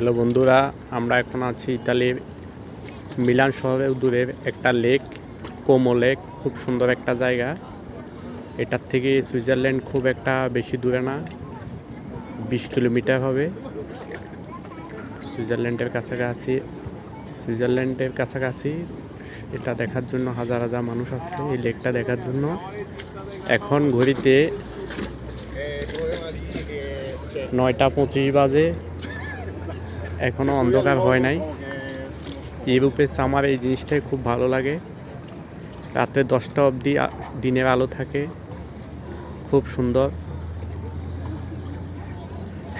Hello বন্ধুরা, আমরা এখন আছি ইতালির মিলান শহরের দূরের একটা লেক, কোমো লেক, খুব সুন্দর একটা জায়গা। এটার থেকে সুইজারল্যান্ড খুব একটা বেশি দূরে না, বিশ কিলোমিটার হবে। সুইজারল্যান্ডের কাছাকাছি সুইজারল্যান্ডের কাছাকাছি, এটা দেখার জন্য হাজার হাজার মানুষ আছে এই লেকটা দেখার জন্য। এখন ঘড়িতে নয়টা পঁচিশ বাজে। এখনও অন্ধকার হয় নাই। ইউরোপের সামার এই জিনিসটাই খুব ভালো লাগে। রাতে দশটা অবধি দিনের আলো থাকে। খুব সুন্দর।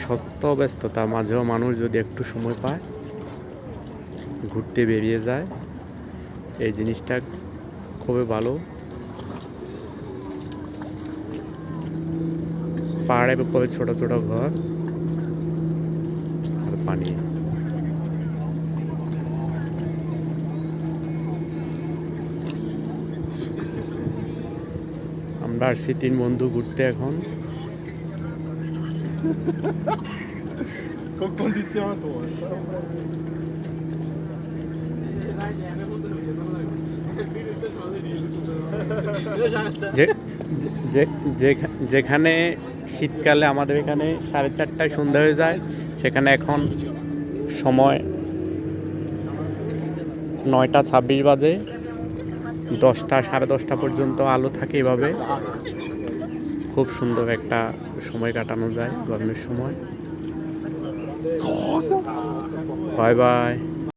সত্য ব্যস্ততার মাঝেও মানুষ যদি একটু সময় পায়, ঘুরতে বেরিয়ে যায়, এই জিনিসটা খুবই ভালো। পাহাড়ের উপরে ছোট ছোট ঘর। পানি আমরা আসছি তিন বন্ধু ঘুরতে এখন। যেখানে শীতকালে আমাদের এখানে সাড়ে চারটায় সন্ধ্যা হয়ে যায় সেখানে এখন সময় নয়টা ছাব্বিশ বাজে। দশটা সাড়ে দশটা পর্যন্ত আলো থাকে এভাবে। খুব সুন্দর একটা সময় কাটানো যায় গরমের সময়? Bye bye.